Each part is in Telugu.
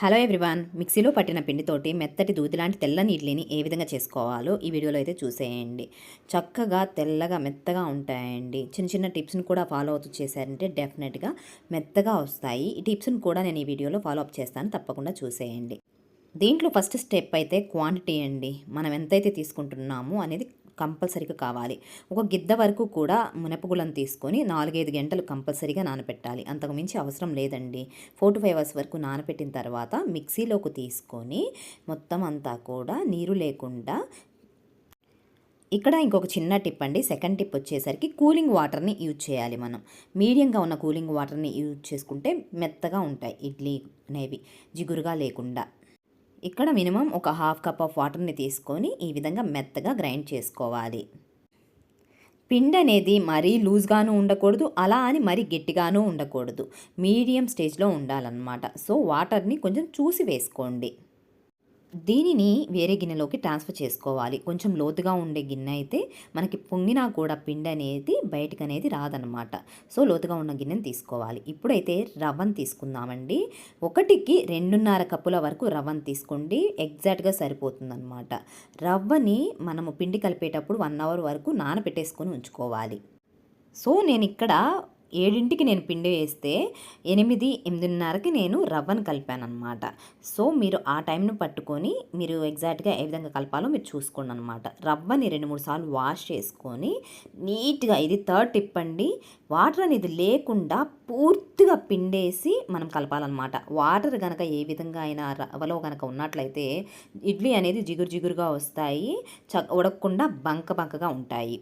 Hello everyone. మిక్సీలో పట్టిన పిండితోటి మెత్తటి దూది లాంటి తెల్లని ఇడ్లీని ఏ విధంగా చేసుకోవాలో ఈ వీడియోలో అయితే చూసేయండి. చక్కగా తెల్లగా మెత్తగా ఉంటాయండి. చిన్న చిన్న టిప్స్ని కూడా ఫాలో అవుతూ చేశారంటే డెఫినెట్గా మెత్తగా వస్తాయి. ఈ టిప్స్ని కూడా నేను ఈ వీడియోలో ఫాలో అప్ చేస్తాను. తప్పకుండా చూసేయండి. దీంట్లో ఫస్ట్ స్టెప్ అయితే క్వాంటిటీ అండి. మనం ఎంతైతే తీసుకుంటున్నామో అనేది కంపల్సరీగా కావాలి. ఒక గిద్ద వరకు కూడా మునపగులను తీసుకొని నాలుగైదు గంటలు కంపల్సరీగా నానపెట్టాలి అంతకు మించి అవసరం లేదండి. ఫోర్ టు ఫైవ్ అవర్స్ వరకు నానపెట్టిన తర్వాత మిక్సీలోకి తీసుకొని మొత్తం అంతా కూడా నీరు లేకుండా ఇక్కడ ఇంకొక చిన్న టిప్ అండి. సెకండ్ టిప్ వచ్చేసరికి కూలింగ్ వాటర్ని యూజ్ చేయాలి మనం. మీడియంగా ఉన్న కూలింగ్ వాటర్ని యూజ్ చేసుకుంటే మెత్తగా ఉంటాయి. ఇడ్లీ అనేవి జిగురుగా లేకుండా. ఇక్కడ మినిమం ఒక హాఫ్ కప్ ఆఫ్ వాటర్ని తీసుకొని ఈ విధంగా మెత్తగా గ్రైండ్ చేసుకోవాలి. పిండి అనేది మరీ లూజ్గాను ఉండకూడదు అలా అని మరీ గట్టిగాను ఉండకూడదు. మీడియం స్టేజ్లో ఉండాలన్నమాట. సో వాటర్ని కొంచెం చూసి వేసుకోండి. దీనిని వేరే గిన్నెలోకి ట్రాన్స్ఫర్ చేసుకోవాలి. కొంచెం లోతుగా ఉండే గిన్నె అయితే మనకి పొంగినా కూడా పిండి అనేది బయటకు అనేది రాదనమాట సో లోతుగా ఉన్న గిన్నెని తీసుకోవాలి. ఇప్పుడైతే రవ్వను తీసుకుందామండి. ఒకటికి రెండున్నర కప్పుల వరకు రవ్వను తీసుకోండి. ఎగ్జాక్ట్గా సరిపోతుందన్నమాట. రవ్వని మనము పిండి కలిపేటప్పుడు వన్ అవర్ వరకు నానబెట్టేసుకొని ఉంచుకోవాలి. సో నేను ఇక్కడ ఏడింటికి నేను పిండి వేస్తే ఎనిమిది ఎనిమిదిన్నరకి నేను రవ్వను కలిపాను అనమాట సో మీరు ఆ టైంను పట్టుకొని మీరు ఎగ్జాక్ట్గా ఏ విధంగా కలపాలో మీరు చూసుకోండి అనమాట రవ్వని రెండు మూడు సార్లు వాష్ చేసుకొని నీట్గా ఇది థర్డ్ టిప్ అండి. వాటర్ అనేది లేకుండా పూర్తిగా పిండేసి మనం కలపాలన్నమాట. వాటర్ కనుక ఏ విధంగా అయినా రవ్వలో కనుక ఉన్నట్లయితే ఇడ్లీ అనేది జిగురు జిగురుగా వస్తాయి చ ఉడకకుండా బంక బంకగా ఉంటాయి.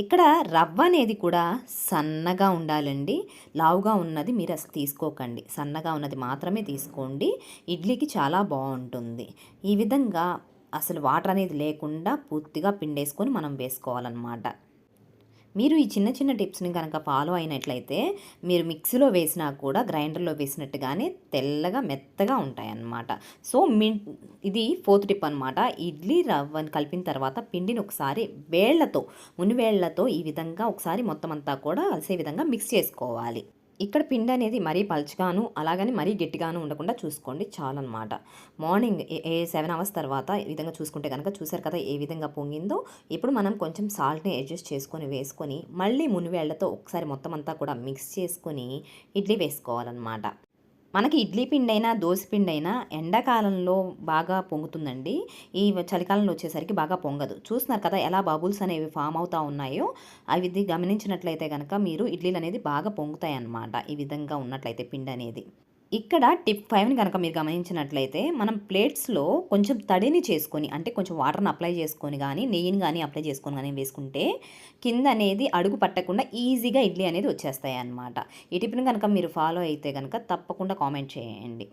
ఇక్కడ రవ్వ అనేది కూడా సన్నగా ఉండాలండి. లావుగా ఉన్నది మీరు అసలు తీసుకోకండి. సన్నగా ఉన్నది మాత్రమే తీసుకోండి. ఇడ్లీకి చాలా బాగుంటుంది. ఈ విధంగా అసలు వాటర్ అనేది లేకుండా పూర్తిగా పిండేసుకొని మనం వేసుకోవాలన్నమాట. మీరు ఈ చిన్న చిన్న టిప్స్ని కనుక ఫాలో అయినట్లయితే మీరు మిక్సీలో వేసినా కూడా గ్రైండర్లో వేసినట్టుగానే తెల్లగా మెత్తగా ఉంటాయన్నమాట. సో మీ ఇది ఫోర్త్ టిప్ అనమాట ఇడ్లీ రవ్వని కలిపిన తర్వాత పిండిని ఒకసారి వేళ్ళతో మునివేళ్ళతో ఈ విధంగా ఒకసారి మొత్తం అంతా కూడా కలిసే విధంగా మిక్స్ చేసుకోవాలి. ఇక్కడ పిండి అనేది మరీ పలుచగాను అలాగని మరీ గట్టిగాను ఉండకుండా చూసుకోండి చాలన్నమాట. మార్నింగ్ ఏ సెవెన్ అవర్స్ తర్వాత ఈ విధంగా చూసుకుంటే కనుక చూసారు కదా ఏ విధంగా పొంగిందో. ఇప్పుడు మనం కొంచెం సాల్ట్ని అడ్జస్ట్ చేసుకొని వేసుకొని మళ్ళీ మునివేళ్ళతో ఒకసారి మొత్తం అంతా కూడా మిక్స్ చేసుకొని ఇడ్లీ వేసుకోవాలన్నమాట. మనకి ఇడ్లీ పిండి అయినా దోశ పిండి అయినా ఎండాకాలంలో బాగా పొంగుతుందండి. ఈ చలికాలంలో వచ్చేసరికి బాగా పొంగదు. చూస్తున్నారు కదా ఎలా బబుల్స్ అనేవి ఫామ్ అవుతూ ఉన్నాయో? అవి గమనించినట్లయితే కనుక మీరు ఇడ్లీలు అనేది బాగా పొంగుతాయి అన్నమాట ఈ విధంగా ఉన్నట్లయితే పిండి అనేది ఇక్కడ టిప్ ఫైవ్ని కనుక మీరు గమనించినట్లయితే మనం ప్లేట్స్లో కొంచెం తడిని చేసుకొని అంటే కొంచెం వాటర్ని అప్లై చేసుకొని కానీ నెయ్యిని కానీ అప్లై చేసుకొని కానీ వేసుకుంటే కింద అనేది అడుగు పట్టకుండా ఈజీగా ఇడ్లీ అనేది వచ్చేస్తాయి అన్నమాట ఈ టిప్ని కనుక మీరు ఫాలో అయితే కనుక తప్పకుండా కామెంట్ చేయండి.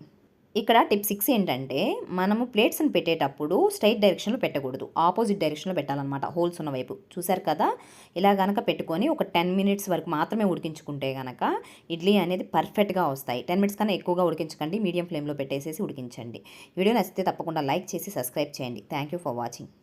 ఇక్కడ టిప్ సిక్స్ ఏంటంటే మనము ప్లేట్స్ని పెట్టేటప్పుడు స్ట్రైట్ డైరెక్షన్లో పెట్టకూడదు. ఆపోజిట్ డైరెక్షన్లో పెట్టాలన్నమాట హోల్స్ ఉన్న వైపు. చూసారు కదా? ఇలా కనుక పెట్టుకొని ఒక టెన్ మినిట్స్ వరకు మాత్రమే ఉడికించుకుంటే కనుక ఇడ్లీ అనేది పర్ఫెక్ట్గా వస్తాయి. టెన్ మినిట్స్ కన్నా ఎక్కువగా ఉడికించకండి మీడియం ఫ్లేమ్లో పెట్టేసేసి ఉడికించండి. వీడియో నచ్చితే తప్పకుండా లైక్ చేసి సబ్స్క్రైబ్ చేయండి. Thank you for watching